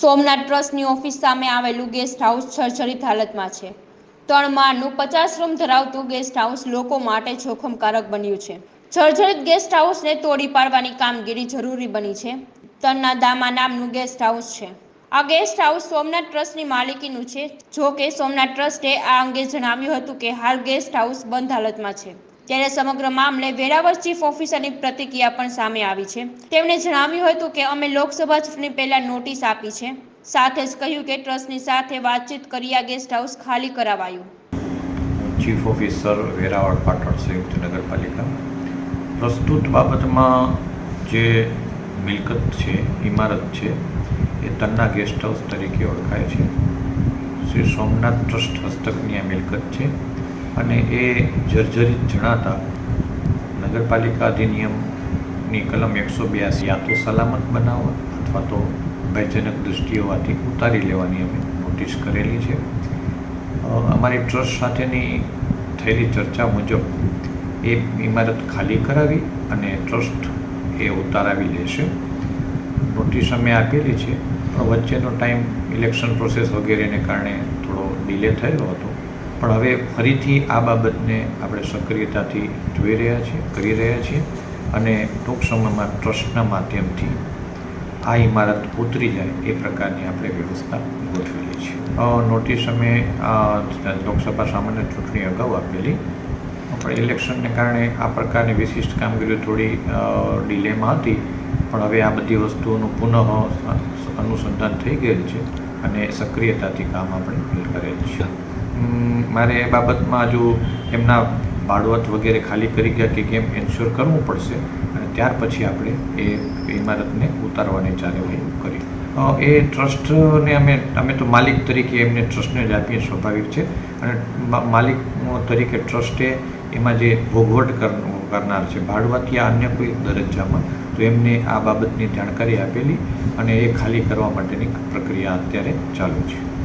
સોમનાથ ટ્રસ્ટની ઓફિસ સામે આવેલું ગેસ્ટ હાઉસ જર્જરિત હાલતમાં છે. ત્રણ માળનું પચાસ રૂમ ધરાવતું ગેસ્ટ હાઉસ લોકો માટે જોખમકારક બન્યું છે. જર્જરિત ગેસ્ટ હાઉસને તોડી પાડવાની કામગીરી જરૂરી બની છે. તન્ના દામા નામનું ગેસ્ટ હાઉસ છે. આ ગેસ્ટ હાઉસ સોમનાથ ટ્રસ્ટની માલિકીનું છે. જો કે સોમનાથ ટ્રસ્ટે આ અંગે જણાવ્યું હતું કે હાલ ગેસ્ટ હાઉસ બંધ હાલતમાં છે. ત્યારે સમગ્ર મામલે વેરાવળ ચીફ ઓફિસરની પ્રતિક્રિયા પણ સામે આવી છે. તેમણે જણાવ્યું હતું કે અમે લોકસભા ચૂંટણી પહેલા નોટિસ આપી છે. સાથે જ કહ્યું કે ટ્રસ્ટની સાથે વાતચીત કરી આ ગેસ્ટ હાઉસ ખાલી કરાવાયું. ચીફ ઓફિસર વેરાવળ પાટણ સંયુક્ત નગરપાલિકા. પ્રસ્તુત બાબતમાં જે મિલકત છે ઇમારત છે, એ તન્ના ગેસ્ટ હાઉસ તરીકે ઓળખાય છે. શ્રી સોમનાથ ટ્રસ્ટ હસ્તકની આ મિલકત છે. અને એ જર્જરિત જણાતા નગરપાલિકા અધિનિયમની કલમ એકસો બ્યાસી યા તો સલામત બનાવવા અથવા તો ભયજનક દૃષ્ટિ હોવાથી ઉતારી લેવાની અમે નોટિસ કરેલી છે. અમારી ટ્રસ્ટ સાથેની થયેલી ચર્ચા મુજબ એ ઇમારત ખાલી કરાવી અને ટ્રસ્ટ એ ઉતારાવી લેશે. નોટિસ અમે આપેલી છે, પણ વચ્ચેનો ટાઈમ ઇલેક્શન પ્રોસેસ વગેરેને કારણે થોડો ડિલે થયો હતો. પણ હવે ફરીથી આ બાબતને આપણે સક્રિયતાથી જોઈ રહ્યા છીએ, કરી રહ્યા છીએ અને ટૂંક સમયમાં ટ્રસ્ટના માધ્યમથી આ ઇમારત ઉતરી જાય એ પ્રકારની આપણે વ્યવસ્થા ગોઠવેલી છે નોટિસ અમે લોકસભા સામાન્ય ચૂંટણી અગાઉ આપેલી. પણ ઇલેક્શનને કારણે આ પ્રકારની વિશિષ્ટ કામગીરી થોડી ડિલેમાં હતી. પણ હવે આ બધી વસ્તુઓનું પુનઃ અનુસંધાન થઈ ગયેલ છે અને સક્રિયતાથી કામ આપણે કરેલ છે મારે એ બાબતમાં જો એમના ભાડવત વગેરે ખાલી કરી ગયા કે કેમ એન્શ્યોર કરવું પડશે. અને ત્યાર પછી આપણે એ ઇમારતને ઉતારવાની કાર્યવાહી કરી એ ટ્રસ્ટને અમે અમે તો માલિક તરીકે એમને ટ્રસ્ટને જ આપીએ સ્વાભાવિક છે. અને માલિક તરીકે ટ્રસ્ટે એમાં જે ભોગવટ કર- કરનાર છે ભાડવાતિયા અન્ય કોઈ દરજ્જામાં, તો એમને આ બાબતની જાણકારી આપેલી અને એ ખાલી કરવા માટેની પ્રક્રિયા અત્યારે ચાલુ છે.